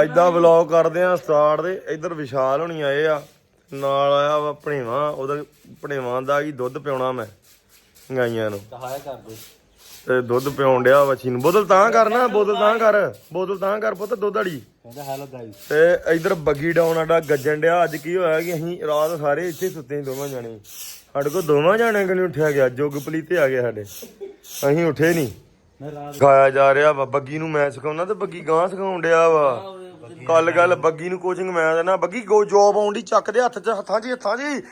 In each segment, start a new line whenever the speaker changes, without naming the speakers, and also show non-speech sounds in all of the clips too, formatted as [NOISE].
ਅੱਜ ਦਾ ਵਲੌਗ ਕਰਦੇ ਆ ਸਟਾਰਟ ਦੇ। ਇੱਧਰ ਵਿਸ਼ਾਲ ਹੋਣੀ ਆਏ ਆ। ਨਾਲ ਆਇਆ ਵਾ ਭਣੇਵਾ। ਉਹਦਾ ਭਣੇਵਾਂ ਦਾ ਕੀ ਦੁੱਧ ਪਿਉਣਾ ਮੈਂ ਗਾਈਆਂ ਨੂੰ।
ਹਾਇਆ ਕਰ ਦੇ
ਤੇ ਦੁੱਧ ਪਿਉਣ ਡਿਆ ਵੱਛੀ ਨੂੰ ਬੋਤਲ ਤਾਂ ਕਰਨਾ ਬੋਤਲ ਤਾਂ ਕਰ। ਬੋਤਲ ਤਾਂ ਕਰ ਪੁੱਤ ਦੁੱਧ ਵਾਲੀ।
ਕਹਿੰਦਾ ਹੈਲੋ ਗਾਈਸ
ਤੇ ਇੱਧਰ ਬੱਗੀ ਡਾਉਨ ਸਾਡਾ ਗੱਜਣ ਡਿਆ। ਅੱਜ ਕੀ ਹੋਇਆ ਕਿ ਅਸੀਂ ਰਾਤ ਸਾਰੇ ਇੱਥੇ ਸੁੱਤੇ ਸੀ ਦੋਵਾਂ ਜਾਣੇ। ਸਾਡੇ ਕੋਲ ਦੋਵਾਂ ਜਾਣਿਆਂ ਕਿ ਨਹੀਂ ਉੱਠਿਆ ਗਿਆ। ਜੁਗਪਲੀ ਤੇ ਆ ਗਏ ਸਾਡੇ। ਅਸੀਂ ਉੱਠੇ ਨਹੀਂ ਖਾਇਆ ਜਾ ਰਿਹਾ ਵਾ। ਬੱਗੀ ਨੂੰ ਮੈਂ ਸਿਖਾਉਣਾ ਤੇ ਬੱਗੀ ਗਾਂ ਸਿਖਾਉਣ ਡਿਆ ਵਾ। ਕੱਲ ਗੱਲ ਬੱਗੀ ਨੂੰ ਕੋਚਿੰਗ ਮੈਂ ਦੇਣਾ। ਬੱਗੀ ਗੋ ਜੋਬ ਆਉਂਦੀ ਚੱਕ ਦੇ ਹੱਥ 'ਚ ਹੱਥਾਂ 'ਚ ਹੱਥਾਂ 'ਚ।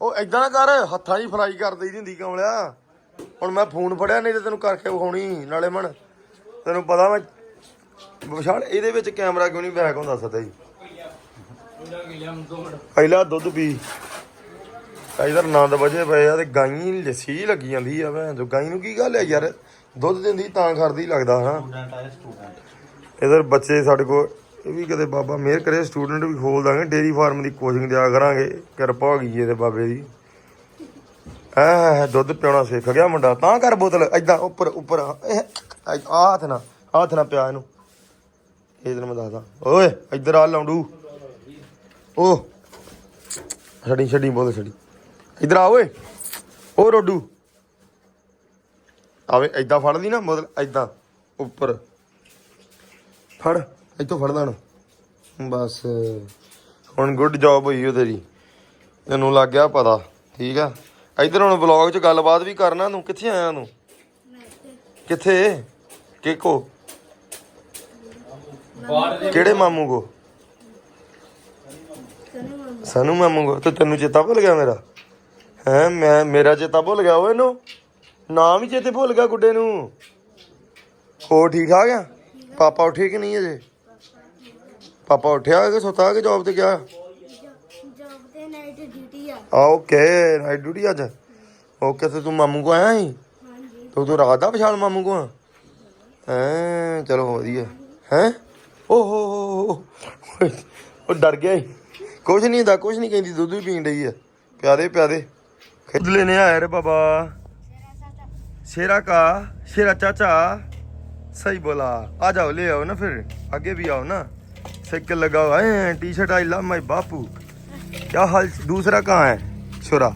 ਉਹ ਐਦਾਂ ਨਾ ਕਰ ਹੱਥਾਂ 'ਚ ਫਰਾਈ ਕਰ ਦਈਦੀ ਹੁੰਦੀ ਕਮਲਿਆ। ਹੁਣ ਮੈਂ ਫੋਨ ਫੜਿਆ ਨਹੀਂ ਤੇ ਤੈਨੂੰ ਕਰਕੇ ਵਿਖਾਉਣੀ ਨਾਲੇ ਮਣ ਤੈਨੂੰ ਪਤਾ ਮੈਂ ਵਿਸ਼ਾਲ ਇਹਦੇ ਵਿੱਚ ਕੈਮਰਾ ਕਿਉਂ ਨਹੀਂ ਬੈਕ ਹੁੰਦਾ ਸਦਾ ਹੀ? ਪਹਿਲਾਂ ਦੁੱਧ ਪੀ। ਇਧਰ ਆਨੰਦ ਵਜੇ ਪਏ ਆ ਤੇ ਗਾਈ ਲੱਸੀ ਲੱਗੀ ਜਾਂਦੀ ਆ ਭੈਣ ਜੋ ਗਾਈ ਨੂੰ ਕੀ ਗੱਲ ਹੈ ਯਾਰ? ਦੁੱਧ ਦਿੰਦੀ ਤਾਂ ਕਰਦੀ ਲੱਗਦਾ ਹਨਾ ਇਧਰ ਬੱਚੇ ਸਾਡੇ ਕੋਲ ਇਹ ਵੀ ਕਦੇ ਬਾਬਾ ਮਿਹਰ ਕਰੇ ਸਟੂਡੈਂਟ ਵੀ ਖੋਲ ਦਾਂਗੇ ਡੇਰੀ ਫਾਰਮ ਦੀ ਕੋਚਿੰਗ ਦਿਆ ਕਰਾਂਗੇ। ਕਿਰਪਾ ਹੋ ਗਈ ਇਹਦੇ ਬਾਬੇ ਦੀ। ਐ ਦੁੱਧ ਪਿਉਣਾ ਸਿੱਖ ਗਿਆ ਮੁੰਡਾ, ਤਾਂ ਕਰ ਬੋਤਲ ਐਦਾਂ ਉੱਪਰ ਉੱਪਰ, ਇਹ ਆ ਹੱਥ ਨਾ ਹੱਥ ਨਾ ਪਿਆ ਇਹਨੂੰ। ਇਹ ਤੈਨੂੰ ਮੈਂ ਦੱਸਦਾ। ਓਏ, ਇੱਧਰ ਆ ਲੌਂਡੂ। ਓ, ਛੱਡੀ ਛੱਡੀ, ਬੋਤਲ ਛੱਡੀ। ਇੱਧਰ ਆ, ਓਏ। ਓ, ਰੋਡੂ। ਆਵੇ ਐਦਾਂ ਫੜ ਲਈ ਨਾ ਬੋਤਲ ਐਦਾਂ ਉੱਪਰ। ਫੜ। ਇੱਥੋਂ ਫੜ ਹੁਣ ਬਸ, ਹੁਣ ਗੁੱਡ ਜੌਬ ਹੋਈ ਉਹ ਤੇਰੀ। ਤੈਨੂੰ ਲੱਗ ਗਿਆ ਪਤਾ, ਠੀਕ ਆ? ਇੱਧਰ ਹੁਣ ਵਲੌਗ 'ਚ ਗੱਲਬਾਤ ਵੀ ਕਰਨਾ ਤੂੰ। ਕਿੱਥੇ ਆਇਆ ਤੂੰ? ਕਿੱਥੇ? ਕਿਕੋ? ਕਿਹੜੇ ਮਾਮੂ ਕੋ? ਸਨੂ ਮਾਮੂ ਕੋ। ਤੇ ਤੈਨੂੰ ਚੇਤਾ ਭੁੱਲ ਗਿਆ ਮੇਰਾ? ਹੈ, ਮੈਂ, ਮੇਰਾ ਚੇਤਾ ਭੁੱਲ ਗਿਆ ਓਏ ਇਹਨੂੰ? ਨਾਮ ਹੀ ਚੇਤੇ ਭੁੱਲ ਗਿਆ ਗੁੱਡੇ ਨੂੰ। ਹੋ ਠੀਕ ਠਾਕ ਆ? ਪਾਪਾ ਉੱਠੇ ਕਿ ਨਹੀਂ ਅਜੇ? ਪਾਪਾ ਉੱਠਿਆ ਕਿ ਸੁੱਤਾ ਕਿ ਜੌਬ ਤੇ ਗਿਆ
ਜੌਬ ਤੇ ਨਾਈਟ ਡਿਊਟੀ ਆ
ਆ ਓਕੇ ਨਾਈਟ ਡਿਊਟੀ ਅੱਜ ਓਕੇ ਤੇ ਤੂੰ ਮਾਮੂ ਕੋ ਆਇਆ ਸੀ
ਹਾਂਜੀ
ਤੂੰ ਤੂੰ ਰਾਤ ਦਾ ਵਿਸ਼ਾਲ ਮਾਮੂ ਕੋ ਆ ਹੈਂ ਚਲੋ ਵਧੀਆ ਹੈ ਓ ਹੋ ਹੋ ਹੋ ਉਹ ਡਰ ਗਿਆ ਈ। ਕੁਛ ਨਹੀਂ ਦਾ ਕੁਛ ਨਹੀਂ ਕਹਿੰਦੀ ਦੁੱਧ ਵੀ ਪੀਣ ਡਈ ਆ ਪਿਆਦੇ ਪਿਆਦੇ ਖਿੱਚ ਲੈਨੇ ਆਇਆ ਰੇ ਬਾਬਾ शेरा का शेरा चाचा सही बोला आ जाओ ले आओ ना फिर आगे भी आओ ना साइकिल लगाओ है T shirt I love my बापू क्या हाल दूसरा कहाँ है छोरा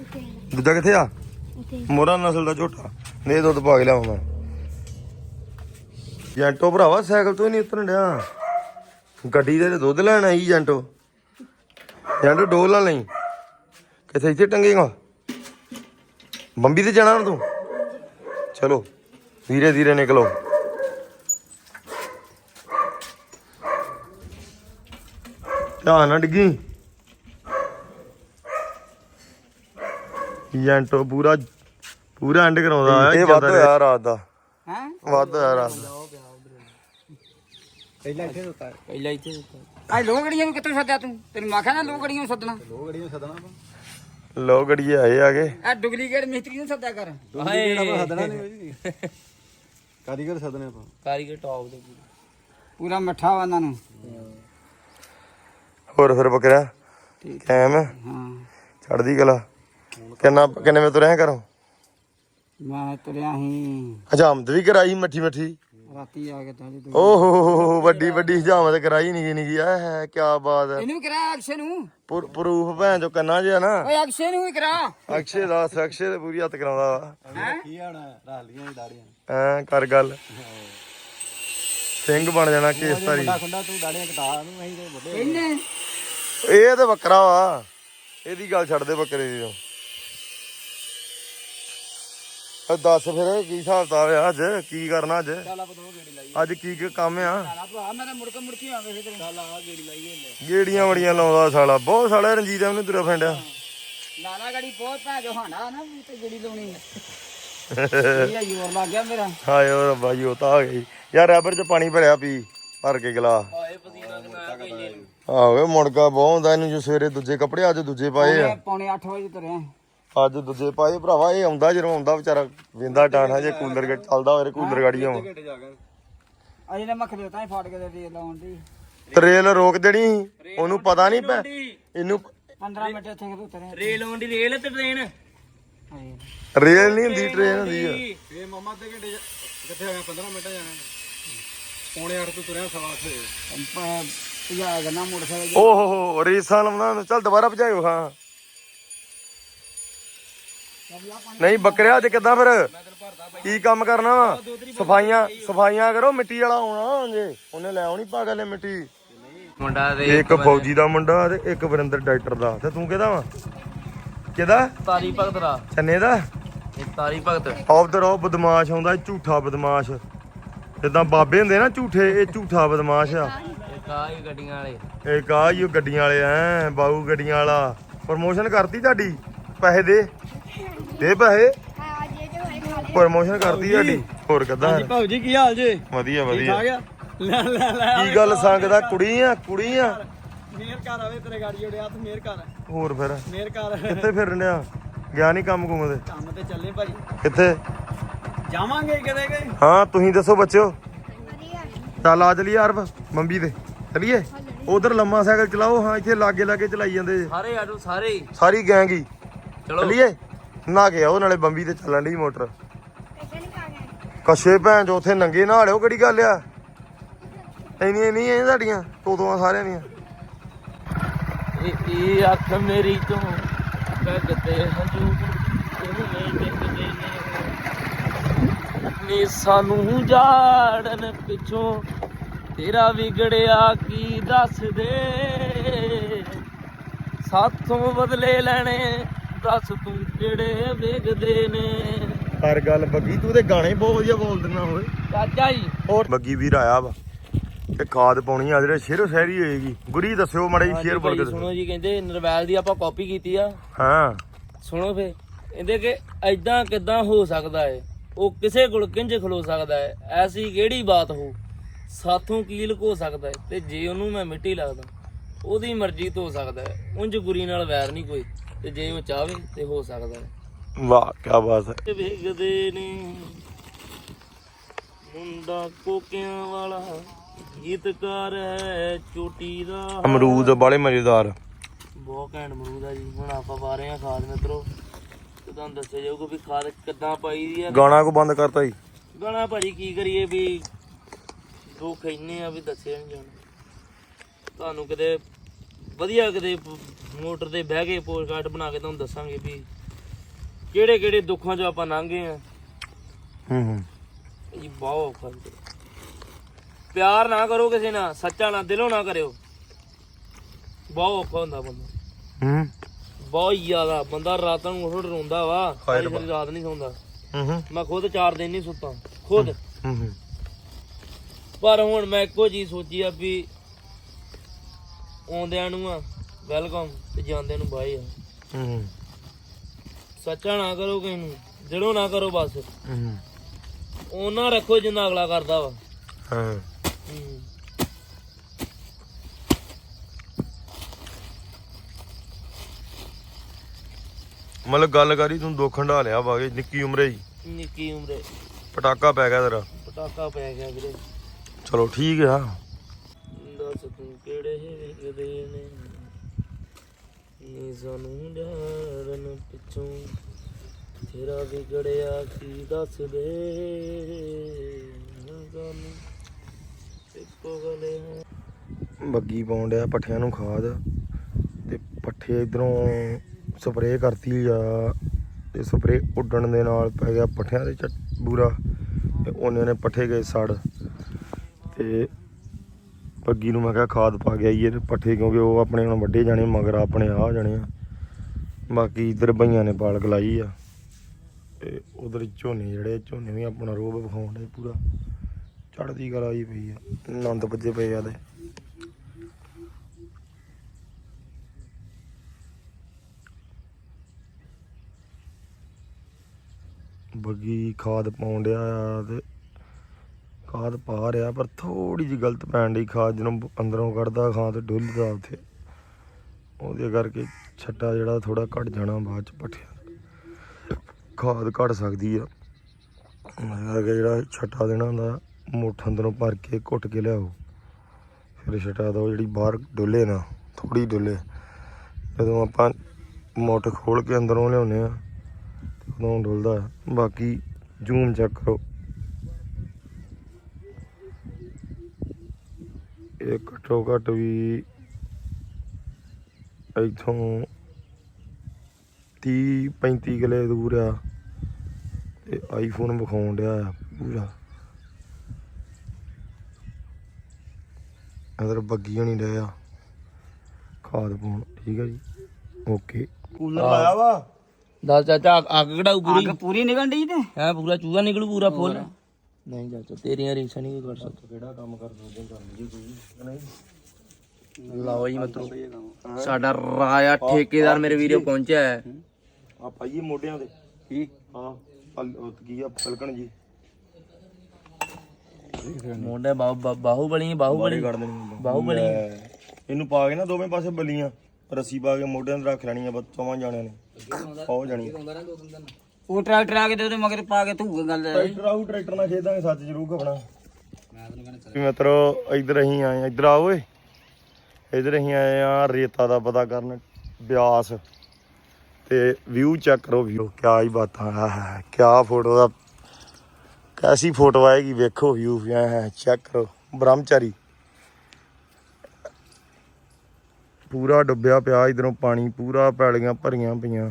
ਉੱਥੇ
दूजा किथे आ
ਉੱਥੇ
ਮੋਰਾ ਨਸਲ ਦਾ ਝੋਟਾ ਨੇ ਦੁੱਧ ਪਾ ਕੇ ਲਿਆਵਾਂ ਮੈਂ ਜੈਂਟੋ ਭਰਾਵਾ ਸਾਈਕਲ ਤੋਂ ਹੀ ਨਹੀਂ ਉਤਰਨ ਡਿਆ ਗੱਡੀ ਦੇ ਤੇ ਦੁੱਧ ਲੈਣ ਆਈ ਜੈਂਟੋ ਜੈਂਟੋ ਡੋਲ ਨਾ ਲਈ ਕਿੱਥੇ ਇੱਥੇ ਟੰਗੇਗਾ ਬੰਬੀ ਤੇ ਜਾਣਾ ਹੁਣ ਤੂੰ ਚਲੋ ਧੀਰੇ ਧੀਰੇ ਨਿਕਲੋ ਧਿਆਨ ਨਾਲ ਡਿੱਗੀ। ਜੈਂਟੋ ਪੂਰਾ ਪੂਰਾ ਐਂਡ ਕਰਾਉਂਦਾ ਹੈ ਇਹ ਵੱਧ ਹੋਇਆ ਰਾਤ ਦਾ।
ਹੈ?
ਵੱਧ ਹੋਇਆ ਰਾਤ ਦਾ।
ਪਹਿਲਾਂ ਇੱਥੇ ਸੁੱਤਾ।
ਪਹਿਲਾਂ ਇੱਥੇ ਸੁੱਤਾ। ਆ ਲੋਗੜੀਆਂ ਨੂੰ ਕਿੱਥੋਂ ਸੱਦਿਆ ਤੂੰ? ਤੈਨੂੰ ਮਾਖਿਆ ਨਾ ਲੋਗੜੀਆਂ ਨੂੰ ਸੱਦਣਾ।
ਦੋ ਗੜੀਆਂ ਸਦਣਾ ਆਪਾਂ।
ਲੋ ਗੜੀਏ ਆਏ ਆਗੇ।
ਆ ਡੁਪਲੀਕੇਟ ਮਿਸਤਰੀ ਨੂੰ ਸੱਦਿਆ ਕਰ।
ਹਾਏ। ਆਪਾਂ ਸਦਣਾ ਨਹੀਂ ਜੀ ਕਾਰੀਗਰ ਸਦਨੇ ਆਪਾਂ
ਕਾਰੀਗਰ ਟੌਪ ਦੇ ਪੂਰਾ ਮੱਠਾ ਵਾ ਉਹਨਾਂ ਨੂੰ।
ਹੋਰ ਫਿਰ ਬੱਕਰਿਆ ਕੈਮ
ਹਾਂ।
ਚੜਦੀ ਕਲਾ। ਕਿੰਨਾ ਕਿੰਨੇ ਵੇ ਤੁਰਿਆ ਕਰੋ
ਮੈਂ ਤੁਰਿਆ ਸੀ।
ਹਜਾਮਤ ਵੀ ਕਰਾਈ ਮੱਠੀ ਮੱਠੀ।
ਰਾਤੀ ਆ ਕੇ ਤਾਂ ਤੂੰ
ਓਹੋ ਵੱਡੀ ਵੱਡੀ ਹਜਾਮਤ ਕਰਾਈ ਨਹੀਂ ਨਹੀਂ ਆ ਹੈ ਕੀ ਬਾਤ ਹੈ।
ਇਹਨੂੰ ਕਰਾ ਅਕਸ਼ੇ ਨੂੰ।
ਪ੍ਰੂਫ ਭੈਣ ਚੋ ਕੰਨਾ ਜਿਆ ਨਾ।
ਓਏ ਅਕਸ਼ੇ ਨੂੰ ਵੀ ਕਰਾ।
ਅਕਸ਼ੇ ਦਾ ਅਕਸ਼ੇ ਤੇ ਪੂਰੀ ਹੱਥ ਕਰਾਉਂਦਾ ਵਾ।
ਹੈ?
ਕੀ ਆਣਾ ਰਾਲੀਆਂ ਦੀ ਦਾੜੀਆਂ।
ਐ ਕਰ ਗੱਲ। ਸਿੰਘ ਬਣ ਜਾਣਾ ਕੇਸ ਧਾਰੀ
ਮੁੰਡਾ ਖੁੰਡਾ ਤੂੰ ਦਾੜੀਆਂ ਕਟਾ ਨੂੰ ਅਸੀਂ ਤੇ ਵੱਡੇ
ਇਹਨੇ?
ਇਹ ਤੇ ਬੱਕਰਾ ਵਾ। ਇਹਦੀ ਗੱਲ ਛੱਡ ਦੇ ਬੱਕਰੇ ਦੀ ਤੂੰ। ਦੱਸ ਫਿਰ ਕੀ ਹਿਸਾਬ ਤਾ ਆ ਅੱਜ? ਕੀ ਕਰਨਾ ਅੱਜ?
ਚੱਲ ਆਪਾਂ ਗੇੜੀ
ਅੱਜ ਕੀ ਕੀ ਕੰਮ ਆ?
ਭਰਾ ਆਵੇ ਫਿਰ
ਚੱਲ ਗੇੜੀ ਲਾਈਏ ਲੈ
ਗੇੜੀਆਂ ਬੜੀਆਂ ਲਾਉਂਦਾ ਸਾਲਾ। ਬਹੁਤ ਸਾਲਾ ਰਣਜੀਤ ਨੂੰ ਤੁਰਿਆ ਫੈਂਡਿਆ
ਲਾਲਾ ਗੜੀ ਬਹੁਤ ਭਾ ਜੋ ਹਾਂਡਾ ਨਾ ਵੀ ਤੇ ਜਿਹੜੀ ਲਾਉਣੀ ਇਹ ਯੋਰ [LAUGHS] ਲੱਗ ਗਿਆ ਮੇਰਾ।
ਹਾਏ ਓ ਰੱਬਾ ਜੀ ਉਹ ਤਾਂ ਆ ਗਈ ਯਾਰ ਰੈਬਰ ਚ ਪਾਣੀ ਭਰਿਆ ਪੀ ਭਰ ਕੇ ਗਲਾ।
ਪਸੀਨਾ
ਆਵੇ ਮੁੜਕਾ ਬਹੁਤ ਹੁੰਦਾ ਇਹਨੂੰ ਜੋ ਸਵੇਰੇ ਦੂਜੇ ਕੱਪੜੇ ਅੱਜ ਦੂਜੇ ਪਾਏ ਆ।
ਪੌਣੇ 8 ਵਜੇ ਤੁਰਿਆ।
ਅੱਜ ਦੂਜੇ ਪਾਏ ਭਰਾਵਾ ਇਹ ਆਉਂਦਾ ਜਦੋਂ ਆਉਂਦਾ ਵਿਚਾਰਾ ਵਿੰਦਾ ਟਾਣਾ ਜੇ ਕੂਲਰ ਗ ਚੱਲਦਾ ਹੋਵੇ ਕੂਲਰ ਗਾੜੀਆਂ ਵਾ
ਘੰਟੇ ਜਾ ਗਏ
ਅਜੇ ਨਾ ਮੱਖ ਦੇ ਤਾਂ ਹੀ ਫਾੜ ਕੇ ਦੇ ਦੇ ਲਾਉਣ ਦੀ।
ਟ੍ਰੇਲ ਰੋਕ ਦੇਣੀ ਸੀ। ਉਹਨੂੰ ਪਤਾ ਨਹੀਂ ਪੈ ਇਹਨੂੰ
15 ਮਿੰਟ ਇੱਥੇ ਕਿਤੇ ਉਤਰੇ
ਰੇਲ ਆਉਣ ਦੀ ਰੇਲ ਤੇ ਟ੍ਰੇਨ
ਹਾਏ।
ਰੇਲ ਨਹੀਂ ਹੁੰਦੀ ਟ੍ਰੇਨ ਹੁੰਦੀ ਆ।
ਇਹ ਮਾਮਾ ਅੱਧੇ ਘੰਟੇ 'ਚ ਕਿੱਥੇ ਆ ਗਿਆ? 15 ਮਿੰਟ ਜਾਣਾ ਪੌਣੇ 8 ਤੋਂ ਤੁਰਿਆ ਸਵਾ ਸੇ
ਭਜਾ ਦੇਣਾ ਮੋਟਰਸਾਈਕਲ
ਓ ਹੋ ਹੋ ਰੇਸਾਂ ਲਾਉਣਾ ਉਹਨੂੰ। ਚੱਲ ਦੁਬਾਰਾ ਭਜਾਇਓ ਹਾਂ। ਨਹੀਂ ਬੱਕਰਿਆ ਅੱਜ ਕਿੱਦਾਂ ਫਿਰ? ਕੀ ਕੰਮ ਕਰਨਾ ਵਾ? ਸਫਾਈਆਂ ਸਫਾਈਆਂ ਕਰੋ ਮਿੱਟੀ ਵਾਲਾ ਆਉਣਾ ਜੇ ਉਹਨੇ ਲੈ ਆਉਣੀ ਪਾਗਲ ਨੇ ਮਿੱਟੀ।
ਮੁੰਡਾ ਦੇ
ਇੱਕ ਫੌਜੀ ਦਾ ਮੁੰਡਾ ਤੇ ਇੱਕ ਵਰਿੰਦਰ ਡਾਕਟਰ ਦਾ। ਤੇ ਤੂੰ ਕਿਹਦਾ ਵਾ? ਕਿਹਦਾ?
ਤਾਰੀ ਭਗਤ ਦਾ।
ਚੰਨੇ ਦਾ?
ਇਹ ਤਾਰੀ ਭਗਤ।
ਆਫ ਦ ਰੋ ਬਦਮਾਸ਼ ਆਉਂਦਾ ਝੂਠਾ ਬਦਮਾਸ਼। ਜਿੱਦਾਂ ਬਾਬੇ ਹੁੰਦੇ ਨਾ ਝੂਠੇ ਇਹ ਝੂਠਾ ਬਦਮਾਸ਼ ਆ।
ਇਹ ਕਾਹ ਹੀ ਗੱਡੀਆਂ ਵਾਲੇ।
ਇਹ ਕਾ ਹੀ ਉਹ ਗੱਡੀਆਂ ਵਾਲੇ ਐ ਬਾਊ ਗੱਡੀਆਂ ਵਾਲਾ। ਪ੍ਰਮੋਸ਼ਨ ਕਰਤੀ ਤੁਹਾਡੀ? ਪੈਸੇ ਦੇ? ਦੇ ਪੈਸੇ? ਪ੍ਰਮੋਸ਼ਨ ਕਰਤੀ ਤੁਹਾਡੀ? ਹੋਰ ਕਿੱਦਾਂ?
ਭਾਉ ਜੀ ਕੀ ਹਾਲ ਜੇ?
ਵਧੀਆ
ਆ
ਵਧੀਆ।
ਗਿਆ ਲੈ ਲੈ ਲੈ
ਕੀ ਗੱਲ ਸੰਗਦਾ ਕੁੜੀ ਆ ਕੁੜੀ ਆ।
ਮੇਰ ਘਰ ਆਵੇ ਤੇਰੇ ਗਾੜੀ ਜੋੜਿਆ ਹੱਥ ਮੇਰ ਘਰ।
ਹੋਰ ਫਿਰ?
ਮੇਰ ਘਰ।
ਕਿੱਥੇ ਫਿਰਨ ਡਿਆ? ਗਿਆ ਨਹੀਂ ਕੰਮ ਕੁਮ ਤੇ?
ਕੰਮ ਤੇ ਚੱਲੇ ਭਾਜੀ
ਕਿੱਥੇ?
ਜਾਵਾਂਗੇ ਕਿਤੇ ਗਏ
ਹਾਂ ਤੁਸੀਂ ਦੱਸੋ ਬੱਚਿਓ।
ਵਧੀਆ।
ਚੱਲ ਆ ਚਲੀਏ ਯਾਰ ਬੰਬੀ ਤੇ। ਚਲੀਏ? ਉਧਰ ਲੰਮਾ ਸਾਈਕਲ ਚਲਾਓ ਹਾਂ ਇੱਥੇ ਲਾਗੇ ਲਾਗੇ ਚਲਾਈ ਜਾਂਦੇ ਜੇ।
ਸਾਰੇ ਆਜੋ ਸਾਰੇ। ਹੀ।
ਸਾਰੀ ਗੈਂਗ ਹੀ।
ਚਲੋ।
ਚਲੀਏ? ਨਾ ਕੇ ਆਓ ਨਾਲੇ ਬੰਬੀ ਤੇ ਚੱਲਣ ਦੀ ਮੋਟਰ। ਕੱਛੇ ਭੈਣ ਜੋ ਉੱਥੇ ਨੰਗੇ ਨਹਾਲਿਓ ਕਿਹੜੀ ਗੱਲ ਆ? ਇੰਨੀਆਂ ਨਹੀਂ ਐ ਸਾਡੀਆਂ ਤੋਤੋਆਂ ਸਾਰਿਆਂ ਦੀਆਂ।
ਇਹ ਇਹ ਅੱਖ ਮੇਰੀ ਤੋਂ ਵਗਦੇ ਹੰਝੂ ਇਹਨੇ ਡਿੱਗਦੇ ਨੇ ਸਾਨੂੰ ਜਾੜਨ ਪਿੱਛੋਂ। ਤੇਰਾ ਵਿਗੜਿਆ ਕੀ ਦੱਸ ਦੇ? ਸਾਥੋਂ ਬਦਲੇ ਲੈਣੇ ਦੱਸ ਤੂੰ ਕਿਹੜੇ ਵੇਗਦੇ ਨੇ?
ਹਰ ਗੱਲ ਬੱਗੀ ਤੂੰ ਤੇ ਗਾਣੇ ਬਹੁਤ ਵਧੀਆ ਬੋਲ ਦਿੰਦਾ ਓਏ।
ਚਾਚਾ ਜੀ।
ਹੋਰ? ਬੱਗੀ ਵੀਰ ਆਇਆ ਵਾ ਤੇ ਖਾਦ ਪਾਉਣੀ ਆ ਜਿਹੜੇ ਸ਼ੇਰੋ ਸ਼ਹਿਰੀ ਹੋਏਗੀ। ਗੁਰੀ ਦੱਸਿਓ ਮੜਾ ਜੀ ਸ਼ੇਰ ਬੋਲ ਕੇ।
ਸੁਣੋ ਜੀ ਕਹਿੰਦੇ ਨਰਵੈਲ ਦੀ ਆਪਾਂ ਕਾਪੀ ਕੀਤੀ ਆ।
ਹਾਂ।
ਸੁਣੋ ਫੇ ਇਹਦੇ ਕਿ ਐਦਾਂ ਕਿਦਾਂ ਹੋ ਸਕਦਾ ਹੈ ਉਹ ਕਿਸੇ ਕੋਲ ਕਿੰਜ ਖਲੋ ਸਕਦਾ ਹੈ? ਐਸੀ ਕਿਹੜੀ ਬਾਤ ਹੋ? ਸਾਥੋਂ ਕੀ ਲੁਕੋ ਸਕਦਾ ਹੈ? ਤੇ ਜੇ ਉਹਨੂੰ ਮੈਂ ਮਿੱਟੀ ਲੱਗਦਾ ਉਹਦੀ ਮਰਜ਼ੀ ਤੋਂ ਹੋ ਸਕਦਾ ਹੈ। ਉਂਝ ਗੁਰੀ ਨਾਲ ਵੈਰ ਨਹੀਂ ਕੋਈ। ਤੇ ਜੇ ਉਹ ਚਾਹਵੇ ਤੇ ਹੋ ਸਕਦਾ ਹੈ।
ਵਾਹ ਕੀ ਬਾਤ ਹੈ।
ਵੇਖਦੇ ਨੇ ਮੁੰਡਾ ਕੋਕਿਆਂ ਵਾਲਾ ਗੀਤਕਾਰ ਹੈ ਚੋਟੀ ਦਾ
ਅਮਰੂਦ ਬਾਲੇ ਮਜ਼ੇਦਾਰ।
ਬਹੁਤ ਘੈਂਟ ਅਮਰੂਦ ਆ ਜੀ। ਹੁਣ ਆਪਾਂ ਪਾ ਰਹੇ ਆ ਖਾਦ ਮਿੱਤਰੋ। ਤੁਹਾਨੂੰ ਦੱਸਿਆ ਜਾਊਗਾ ਵੀ ਖਾਦ ਕਿੱਦਾਂ ਪਾਈ ਦੀ ਆ।
ਗਾਣਾ ਕੋ ਬੰਦ ਕਰਤਾ ਜੀ।
ਗਾਣਾ ਭਾਜੀ ਕੀ ਕਰੀਏ ਵੀ ਦੋ ਕਹਿੰਨੇ ਆ ਵੀ ਦੱਸਿਆ ਨਹੀਂ ਜਾਣਾ। ਤੁਹਾਨੂੰ ਕਿਤੇ ਵਧੀਆ ਕਿਤੇ ਮੋਟਰ ਤੇ ਬਹਿ ਕੇ ਪੋਸਟਕਾਰਡ ਬਣਾ ਕੇ ਤੁਹਾਨੂੰ ਦੱਸਾਂਗੇ ਵੀ ਕਿਹੜੇ ਕਿਹੜੇ ਦੁੱਖਾਂ 'ਚੋਂ ਆਪਾਂ ਲੰਘੇ ਆ।
ਹੂੰ ਹੂੰ।
ਇਹ ਬਹੁਤ ਔਖਾ ਜੀ। ਪਿਆਰ ਨਾ ਕਰੋ ਕਿਸੇ ਨਾਲ ਸੱਚਾ ਨਾ ਦਿਲੋਂ ਨਾ ਕਰਿਓ। ਬਹੁਤ ਔਖਾ ਹੁੰਦਾ ਬੰਦਾ।
ਹੂੰ।
ਬਹੁਤ ਜ਼ਿਆਦਾ। ਬੰਦਾ ਰਾਤਾਂ ਨੂੰ ਉੱਠ ਰੋਂਦਾ ਵਾ ਸਾਰੀ ਰਾਤ ਨਹੀਂ ਸੌਂਦਾ।
ਹੂੰ ਹੂੰ।
ਮੈਂ ਖੁਦ 4 ਦਿਨ ਨਹੀਂ ਸੁੱਤਾ ਖੁਦ।
ਹੂੰ ਹੂੰ
ਪਰ ਹੁਣ ਮੈਂ ਇੱਕੋ ਚੀਜ਼ ਸੋਚੀ ਆ ਵੀ ਆਉਂਦਿਆਂ ਨੂੰ ਆ ਵੈਲਕਮ ਤੇ ਜਾਂਦਿਆਂ ਨੂੰ ਬਾਏ ਆ।
ਹੂੰ
ਸੱਚਾ ਨਾ ਕਰੋ ਕਿਸੇ ਨੂੰ ਦਿਲੋਂ ਨਾ ਕਰੋ ਬਸ।
ਹੂੰ
ਉਹਨਾਂ ਰੱਖੋ ਜਿੰਨਾ ਅਗਲਾ ਕਰਦਾ ਵਾ।
ਹਾਂ।
ਹੂੰ।
ਮਤਲਬ ਗੱਲ ਕਰੀ ਤੂੰ ਦੁੱਖ ਹੰਡਾ ਲਿਆ ਵਾਗੇ ਨਿੱਕੀ ਉਮਰੇ ਹੀ।
ਨਿੱਕੀ ਉਮਰੇ।
ਪਟਾਕਾ ਪੈ ਗਿਆ ਤੇਰਾ।
ਪਟਾਕਾ ਪੈ ਗਿਆ ਵੀਰੇ।
ਚਲੋ ਠੀਕ ਆ।
ਦੱਸ ਤੂੰ ਕਿਹੜੇ ਵੇਖਦੇ ਨੇ? ਨੀ ਸਾਨੂੰ ਡਰਨ ਪਿੱਛੋਂ ਤੇਰਾ ਵਿਗੜਿਆ ਕੀ ਦੱਸ ਦੇ ਸਾਨੂੰ ਇੱਕੋ ਗਲੇ
ਬੱਗੀ ਪਾਉਣ ਡਿਆ ਪੱਠਿਆਂ ਨੂੰ ਖਾਦ ਤੇ ਪੱਠੇ ਇਧਰੋਂ ਸਪਰੇਅ ਕਰਤੀ ਆ ਤੇ ਸਪਰੇਅ ਉੱਡਣ ਦੇ ਨਾਲ ਪੈ ਗਿਆ ਪੱਠਿਆਂ ਦੇ ਚੱਟ ਬੂਰਾ ਤੇ ਉਹਨੇ ਨੇ ਪੱਠੇ ਗਏ ਸੜ ਤੇ ਪੱਗੀ ਨੂੰ ਮੈਂ ਕਿਹਾ ਖਾਦ ਪਾ ਕੇ ਆਈਏ ਤੇ ਪੱਠੇ ਕਿਉਂਕਿ ਉਹ ਆਪਣੇ ਹੁਣ ਵੱਡੇ ਜਾਣੇ ਮਗਰ ਆਪਣੇ ਆ ਜਾਣੇ ਆ। ਬਾਕੀ ਇਧਰ ਬਈਆਂ ਨੇ ਪਾਲਕ ਲਾਈ ਆ ਤੇ ਉਧਰ ਝੋਨੇ ਜਿਹੜੇ ਝੋਨੇ ਵੀ ਆਪਣਾ ਰੋਬ ਵਿਖਾਉਣ ਦੇ ਪੂਰਾ ਚੜਦੀ ਕਲਾ ਹੀ ਪਈ ਆ, ਆਨੰਦ ਵੱਜੇ ਪਏ ਆ ਤੇ ਬੱਗੀ ਖਾਦ ਪਾਉਣ ਡਿਆ ਆ ਤੇ ਖਾਦ ਪਾ ਰਿਹਾ, ਪਰ ਥੋੜੀ ਜਿਹੀ ਗਲਤ ਪੈਣ ਡਈ ਖਾਦ ਜਦੋਂ ਅੰਦਰੋਂ ਕੱਢਦਾ ਖਾਂ ਤੇ ਡੁੱਲਦਾ ਉੱਥੇ। ਉਹਦੇ ਕਰਕੇ ਛੱਟਾ ਜਿਹੜਾ ਥੋੜਾ ਘਟ ਜਾਣਾ, ਬਾਅਦ ਚ ਪੱਠਿਆਂ ਖਾਦ ਘਟ ਸਕਦੀ ਆ। ਉਹਦੇ ਕਰਕੇ ਜਿਹੜਾ ਛੱਟਾ ਦੇਣਾ ਹੁੰਦਾ, ਮੁੱਠ ਅੰਦਰੋਂ ਭਰ ਕੇ ਘੁੱਟ ਕੇ ਲਿਆਓ। ਫਿਰ ਛੱਟਾ ਦੋ, ਜਿਹੜੀ ਬਾਹਰ ਡੁੱਲੇ ਨਾ ਥੋੜੀ ਡੁੱਲੇ। ਜਦੋਂ ਆਪਾਂ ਮੁੱਠ ਖੋਲ ਕੇ ਅੰਦਰੋਂ ਲਿਆਉਨੇ ਆ ਉਦੋਂ ਡੁੱਲਦਾ ਬਾਕੀ ਜੂਮ ਚੈੱਕ ਕਰੋ। ਤੇ ਘੱਟੋ ਘੱਟ ਵੀ ਇੱਥੋਂ 30 35 ਕਿਲੇ ਦੂਰ ਆ। ਤੇ ਆਈਫੋਨ ਵਿਖਾਉਣ ਡਿਆ ਆ ਪੂਰਾ। ਅਦਰ ਬੱਗੀ ਹੋਣੀ ਡਿਆ ਖਾਦ ਪਾਉਣ, ਠੀਕ ਹੈ ਜੀ। ਓਕੇ। ਕੂਲਰ ਲਾਇਆ ਵਾ?
ਦੱਸ ਚਾਚਾ ਅੱਗ- ਅੱਗ ਕਢਾਉ ਪੂਰੀ।
ਅੱਗ ਪੂਰੀ ਨਿਕਲ ਡਈ ਤੇ
ਹੈ ਪੂਰਾ ਚੂਹਾ ਨਿਕਲੂ ਪੂਰਾ ਫੁੱਲ। ਨਹੀਂ ਚਾਚਾ ਤੇਰੀਆਂ ਰੀਸਾਂ ਨਹੀਂ ਕੋਈ ਕਰ ਸਕਦਾ।
ਕਿਹੜਾ ਕੰਮ ਕਰ ਸਕਦੇ ਕਰ ਲਈਏ ਕੋਈ ਨਹੀਂ।
ਲਓ ਜੀ ਮਤਲਬ ਸਾਡਾ ਰਾਇਆ ਠੇਕੇਦਾਰ ਮੇਰੇ ਵੀਡੀਓ ਪਹੁੰਚਿਆ ਹੈ।
ਆ ਪਾਈਏ ਮੋਢਿਆਂ ਤੇ।
ਕੀ?
ਹਾਂ ਪਲ- ਉਹ ਕੀ ਆ ਪਲਕਣ ਜੀ।
ਮੋਢੇ ਬਾਹੂ ਬਾਹੂਬਲੀ ਬਾਹੂਬਲੀ
ਕੱਢ ਦੇਣੀ।
ਬਾਹੂਬਲੀ
ਇਹਨੂੰ ਪਾ ਕੇ ਨਾ ਦੋਵੇਂ ਪਾਸੇ ਬੱਲੀਆਂ। ਰੱਸੀ ਪਾ ਕੇ ਮੋਢਿਆਂ ਤੇ ਰੱਖ ਲੈਣੀਆਂ ਬਸ ਚੌਵਾਂ ਜਾਣਿਆਂ ਨੇ। ਹੋ ਜਾਣੀ
ਉਹ ਟਰੈਕਟਰ ਆ ਕੇ ਤੇ ਉਹਦੇ ਮਗਰ ਪਾ ਕੇ ਧੂ ਗੱਲ
ਟਰੈਕਟਰ ਆਊ ਟਰੈਕਟਰ ਨਾਲ ਖੇਦਾਂਗੇ ਸੱਚ ਜ਼ਰੂਰ ਖਪਣਾ। ਵੀ ਮਿੱਤਰੋ ਇੱਧਰ ਅਸੀਂ ਆਏ ਆ ਇੱਧਰ ਆ ਓਏ। ਇੱਧਰ ਅਸੀਂ ਆਏ ਆ ਰੇਤਾ ਦਾ ਪਤਾ ਕਰਨ ਬਿਆਸ। ਤੇ ਵਿਊ ਚੈੱਕ ਕਰੋ ਵਿਊ ਕਿਆ ਹੀ ਬਾਤਾਂ ਹੈ ਕਿਆ ਫੋਟੋ ਦਾ ਕੈਸੀ ਫੋਟੋ ਆਏਗੀ ਵੇਖੋ ਵਿਊ ਹੈ ਚੈੱਕ ਕਰੋ। ਬ੍ਰਹਮਚਾਰੀ। ਪੂਰਾ ਡੁੱਬਿਆ ਪਿਆ ਇਧਰੋਂ ਪਾਣੀ ਪੂਰਾ ਪੈਲੀਆਂ ਭਰੀਆਂ ਪਈਆਂ।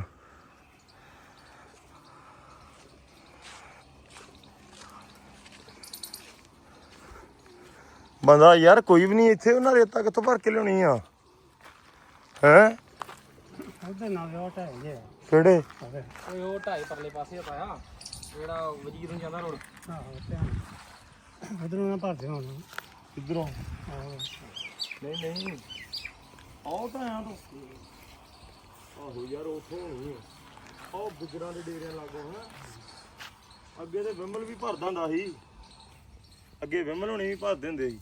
ਬੰਦਾ ਯਾਰ ਕੋਈ ਵੀ ਨਹੀਂ ਇੱਥੇ ਉਹਨਾਂ ਰੇਤਾ ਕਿੱਥੋਂ ਭਰ ਕੇ ਲਿਆਉਣੀ ਆ? ਹੈ?
ਉਹਦੇ ਨਾਲ ਵਿਆਹ ਹੈ ਜੇ।
ਕਿਹੜੇ?
ਓਏ ਉਹ ਢਾਈ ਪਰਲੇ ਪਾਸੇ ਪਾਇਆ ਜਿਹੜਾ ਵਜੀਰ ਨੂੰ ਜਾਂਦਾ ਰੋਡ।
ਆਹੋ ਧਿਆਨ ਉਧਰੋਂ ਨਾ ਭਰਦੇ ਹੁਣ
ਕਿੱਧਰੋਂ ਨਹੀਂ ਨਹੀਂ। ਆਓ ਤਾਂ ਆਇਆ ਤੂੰ ਆਹੋ ਯਾਰ ਉਥੋਂ ਨਹੀਂ ਆਹ ਬੁਜਰਾਂ ਦੇ ਡੇਰਿਆਂ ਲੱਗੋ ਹਨਾ। ਅੱਗੇ ਤੇ ਵਿਮਲ ਵੀ ਭਰਦਾ ਹੁੰਦਾ ਸੀ। ਅੱਗੇ ਵਿਮਲ ਹੋਣੀ ਵੀ ਭਰਦੇ ਹੁੰਦੇ ਸੀ।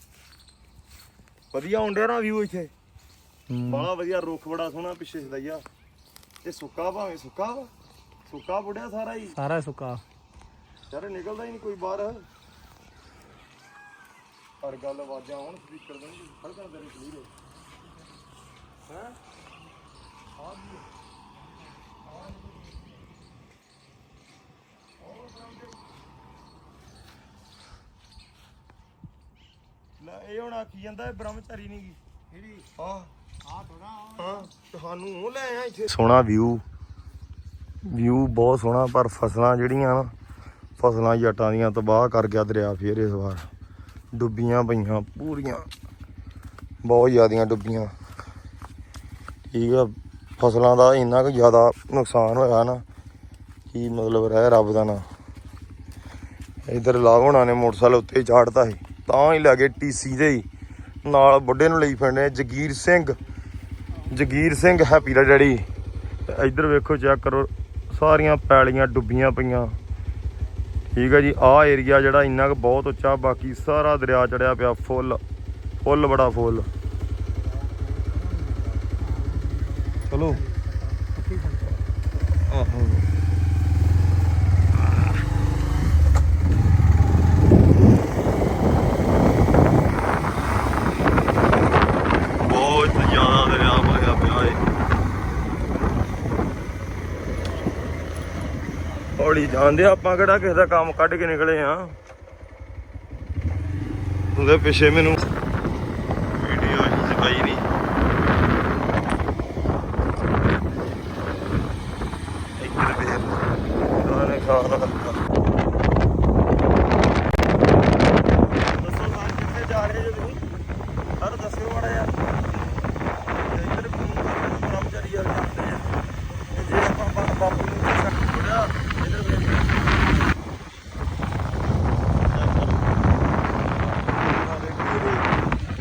ਵਧੀਆ ਹੁੰਦਿਆ ਨਾ ਵਿਊ ਇੱਥੇ। ਬੜਾ ਵਧੀਆ ਰੁੱਖ ਬੜਾ ਸੋਹਣਾ ਪਿੱਛੇ ਸਦਈਆ ਇਹ ਸੁੱਕਾ ਭਾਵੇਂ ਸੁੱਕਾ ਵਾ। ਸੁੱਕਾ ਬੁੜਿਆ ਸਾਰਾ ਹੀ।
ਸਾਰਾ ਸੁੱਕਾ।
ਯਾਰ ਨਿਕਲਦਾ ਹੀ ਨਹੀਂ ਕੋਈ ਬਾਹਰ। ਪਰ ਗੱਲ ਆਵਾਜ਼ਾਂ ਆਉਣ ਸਪੀਕਰ ਦੇ ਨਹੀਂ ਖੜਕਾ ਤੇਰੇ ਕਲੀਅਰ ਹੈ ਲੈ ਇਹ ਹੁਣ ਆਖੀ ਜਾਂਦਾ ਇਹ ਬ੍ਰਹਮਚਾਰੀ ਨਹੀਂ ਗੀ। ਕਿਹੜੀ? ਹਾਂ ਆ ਥੋੜਾ ਹਾਂ ਤੁਹਾਨੂੰ ਉਹ ਲੈ ਆਇਆ ਇੱਥੇ। ਸੋਹਣਾ ਵਿਊ ਵਿਊ ਬਹੁਤ ਸੋਹਣਾ ਪਰ ਫਸਲਾਂ ਜਿਹੜੀਆਂ ਨਾ ਫਸਲਾਂ ਜੱਟਾਂ ਦੀਆਂ ਤਬਾਹ ਕਰ ਗਿਆ ਦਰਿਆ ਫੇਰ ਇਸ ਵਾਰ। ਡੁੱਬੀਆਂ ਪਈਆਂ ਪੂਰੀਆਂ। ਬਹੁਤ ਜ਼ਿਆਦੀਆਂ ਡੁੱਬੀਆਂ। ਠੀਕ ਆ, ਫਸਲਾਂ ਦਾ ਇੰਨਾ ਕੁ ਜ਼ਿਆਦਾ ਨੁਕਸਾਨ ਹੋਇਆ ਨਾ, ਕੀ ਮਤਲਬ ਰਹਿ ਰੱਬ ਦਾ ਨਾ। ਇਧਰ ਹੋਣਾ ਨੇ ਮੋਟਰਸਾਈਕਲ ਉੱਤੇ ਚਾੜਤਾ ਸੀ, ਤਾਂ ਹੀ ਲੈ ਗਏ ਟੀਸੀ ਦੇ ਹੀ ਨਾਲ ਬੁੱਢੇ ਨੂੰ ਲਈ ਫਿਰਨੇ ਜਗੀਰ ਸਿੰਘ। ਜਗੀਰ ਸਿੰਘ ਹੈਪੀ ਦਾ ਡੈਡੀ। ਤੇ ਇੱਧਰ ਵੇਖੋ ਚੈੱਕ ਕਰੋ, ਸਾਰੀਆਂ ਪੈਲੀਆਂ ਡੁੱਬੀਆਂ ਪਈਆਂ। ਠੀਕ ਹੈ ਜੀ, ਆਹ ਏਰੀਆ ਜਿਹੜਾ ਇੰਨਾ ਕੁ ਬਹੁਤ ਉੱਚਾ, ਬਾਕੀ ਸਾਰਾ ਦਰਿਆ ਚੜਿਆ ਪਿਆ, ਫੁੱਲ ਫੁੱਲ ਬੜਾ ਫੁੱਲ। ਚਲੋ। ਆਹੋ। ਬਹੁਤ ਜ਼ਿਆਦਾ ਦਰਿਆ ਵਗਿਆ ਹੌਲੀ ਜਾਂਦੇ ਆਪਾਂ ਕਿਹੜਾ ਕਿਸੇ ਦਾ ਕੰਮ ਕੱਢ ਕੇ ਨਿਕਲੇ ਆ। ਉਹਦੇ ਪਿੱਛੇ ਮੈਨੂੰ ਵੀਡੀਓ ਚਕਾਈ ਨਹੀਂ ਇੱਧਰ ਵੇਖ ਉਹਨੇ ਖਾਣਾ ਦੱਸੋ ਸਰ ਕਿੱਥੇ ਜਾ ਰਹੇ ਜੋ ਤੁਸੀਂ ਸਰ ਦੱਸਿਓ ਮਾੜਾ ਯਾਰ ਤੇ ਇੱਧਰ ਕਰਮਚਾਰੀ ਯਾਰ ਕਰਦੇ ਆ ਤੇ ਜੇ ਆਪਾਂ ਬਾ- ਬਾਪੂ ਨੂੰ ਛੱਡ ਛੋੜਿਆ ਇੱਧਰ ਵੇਖ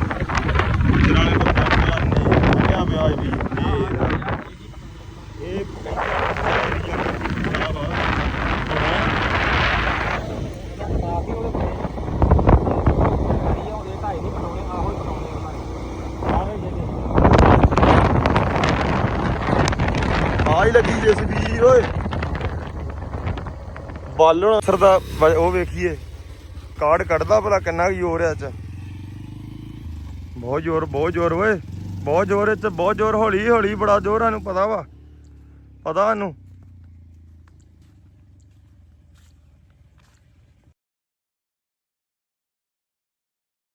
ਨਾਲੇ ਬੰਦਾ ਪਿਆ ਨਹੀਂ ਕਿਆ ਪਿਆ ਵੀ ਇਹ ਇਹ ਆ ਹੀ ਲੱਗੀ ਜੇਸੀਬੀ ਓਏ। ਬਾਲਣ ਅਸਰ ਦਾ ਉਹ ਵੇਖੀਏ। ਕਾਰਡ ਕੱਢਦਾ ਭਲਾ ਕਿੰਨਾ ਕੁ ਜ਼ੋਰ ਹੈ ਚ। ਬਹੁਤ ਜ਼ੋਰ ਬਹੁਤ ਜ਼ੋਰ, ਓਏ। ਬਹੁਤ ਜ਼ੋਰ ਇਹ ਬਹੁਤ ਜ਼ੋਰ। ਹੌਲੀ ਹੌਲੀ ਬੜਾ ਜ਼ੋਰ, ਸਾਨੂੰ ਪਤਾ ਵਾ। ਪਤਾ ਸਾਨੂੰ।